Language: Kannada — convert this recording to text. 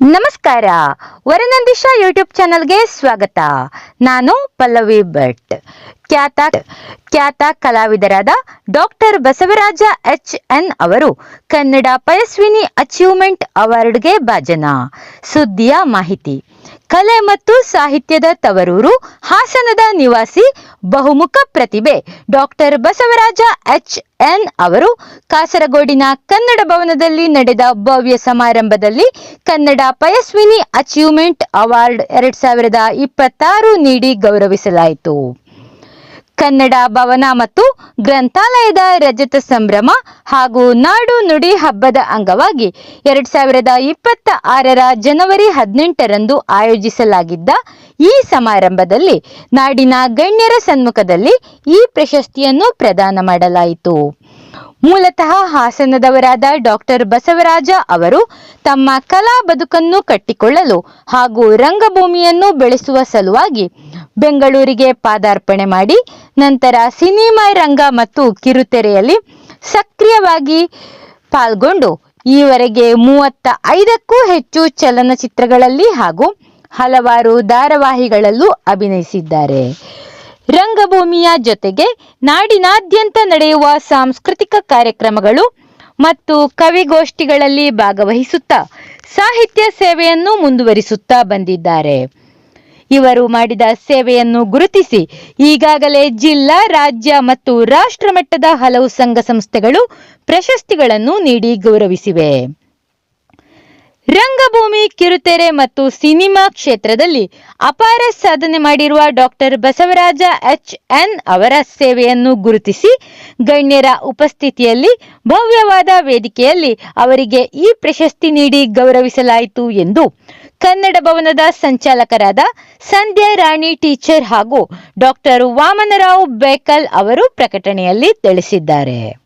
ನಮಸ್ಕಾರ. ವರನಂದಿಶಾ ಯೂಟ್ಯೂಬ್ ಚಾನಲ್ಗೆ ಸ್ವಾಗತ. ನಾನು ಪಲ್ಲವಿ ಭಟ್. ಖ್ಯಾತ ಖ್ಯಾತ ಕಲಾವಿದರಾದ ಡಾಕ್ಟರ್ ಬಸವರಾಜ ಎಚ್ ಎನ್ ಅವರು ಕನ್ನಡ ಪಯಸ್ವಿನಿ ಅಚೀವ್ಮೆಂಟ್ ಅವಾರ್ಡ್ಗೆ ಭಾಜನ. ಸುದ್ದಿಯ ಮಾಹಿತಿ. ಕಲೆ ಮತ್ತು ಸಾಹಿತ್ಯದ ತವರೂರು ಹಾಸನದ ನಿವಾಸಿ ಬಹುಮುಖ ಪ್ರತಿಭೆ ಡಾಕ್ಟರ್ ಬಸವರಾಜ ಎಚ್ ಎನ್ ಅವರು ಕಾಸರಗೋಡಿನ ಕನ್ನಡ ಭವನದಲ್ಲಿ ನಡೆದ ಭವ್ಯ ಸಮಾರಂಭದಲ್ಲಿ ಕನ್ನಡ ಪಯಸ್ವಿನಿ ಅಚೀವ್ಮೆಂಟ್ ಅವಾರ್ಡ್ ಎರಡ್ ಸಾವಿರದ ಇಪ್ಪತ್ತಾರು ನೀಡಿ ಗೌರವಿಸಲಾಯಿತು. ಕನ್ನಡ ಭವನ ಮತ್ತು ಗ್ರಂಥಾಲಯದ ರಜತ ಸಂಭ್ರಮ ಹಾಗೂ ನಾಡು ನುಡಿ ಹಬ್ಬದ ಅಂಗವಾಗಿ ಎರಡ್ ಸಾವಿರದ ಇಪ್ಪತ್ತ ಆರರ ಜನವರಿ ಹದಿನೆಂಟರಂದು ಆಯೋಜಿಸಲಾಗಿದ್ದ ಈ ಸಮಾರಂಭದಲ್ಲಿ ನಾಡಿನ ಗಣ್ಯರ ಸನ್ಮುಖದಲ್ಲಿ ಈ ಪ್ರಶಸ್ತಿಯನ್ನು ಪ್ರದಾನ ಮಾಡಲಾಯಿತು. ಮೂಲತಃ ಹಾಸನದವರಾದ ಡಾಕ್ಟರ್ ಬಸವರಾಜ ಅವರು ತಮ್ಮ ಕಲಾ ಬದುಕನ್ನು ಕಟ್ಟಿಕೊಳ್ಳಲು ಹಾಗೂ ರಂಗಭೂಮಿಯನ್ನು ಬೆಳೆಸುವ ಸಲುವಾಗಿ ಬೆಂಗಳೂರಿಗೆ ಪಾದಾರ್ಪಣೆ ಮಾಡಿ, ನಂತರ ಸಿನಿಮಾ ರಂಗ ಮತ್ತು ಕಿರುತೆರೆಯಲ್ಲಿ ಸಕ್ರಿಯವಾಗಿ ಪಾಲ್ಗೊಂಡು, ಈವರೆಗೆ ಮೂವತ್ತ ಐದಕ್ಕೂ ಹೆಚ್ಚು ಚಲನಚಿತ್ರಗಳಲ್ಲಿ ಹಾಗೂ ಹಲವಾರು ಧಾರಾವಾಹಿಗಳಲ್ಲೂ ಅಭಿನಯಿಸಿದ್ದಾರೆ. ರಂಗಭೂಮಿಯ ಜೊತೆಗೆ ನಾಡಿನಾದ್ಯಂತ ನಡೆಯುವ ಸಾಂಸ್ಕೃತಿಕ ಕಾರ್ಯಕ್ರಮಗಳು ಮತ್ತು ಕವಿಗೋಷ್ಠಿಗಳಲ್ಲಿ ಭಾಗವಹಿಸುತ್ತಾ ಸಾಹಿತ್ಯ ಸೇವೆಯನ್ನು ಮುಂದುವರಿಸುತ್ತಾ ಬಂದಿದ್ದಾರೆ. ಇವರು ಮಾಡಿದ ಸೇವೆಯನ್ನು ಗುರುತಿಸಿ ಈಗಾಗಲೇ ಜಿಲ್ಲಾ, ರಾಜ್ಯ ಮತ್ತು ರಾಷ್ಟ್ರ ಮಟ್ಟದ ಹಲವು ಸಂಘ ಸಂಸ್ಥೆಗಳು ಪ್ರಶಸ್ತಿಗಳನ್ನು ನೀಡಿ ಗೌರವಿಸಿವೆ. ರಂಗಭೂಮಿ, ಕಿರುತೆರೆ ಮತ್ತು ಸಿನಿಮಾ ಕ್ಷೇತ್ರದಲ್ಲಿ ಅಪಾರ ಸಾಧನೆ ಮಾಡಿರುವ ಡಾಕ್ಟರ್ ಬಸವರಾಜ ಎಚ್ ಎನ್ ಅವರ ಸೇವೆಯನ್ನು ಗುರುತಿಸಿ ಗಣ್ಯರ ಉಪಸ್ಥಿತಿಯಲ್ಲಿ, ಭವ್ಯವಾದ ವೇದಿಕೆಯಲ್ಲಿ ಅವರಿಗೆ ಈ ಪ್ರಶಸ್ತಿ ನೀಡಿ ಗೌರವಿಸಲಾಯಿತು ಎಂದು ಕನ್ನಡ ಭವನದ ಸಂಚಾಲಕರಾದ ಸಂಧ್ಯಾ ರಾಣಿ ಟೀಚರ್ ಹಾಗೂ ಡಾಕ್ಟರ್ ವಾಮನರಾವ್ ಬೇಕಲ್ ಅವರು ಪ್ರಕಟಣೆಯಲ್ಲಿ ತಿಳಿಸಿದ್ದಾರೆ.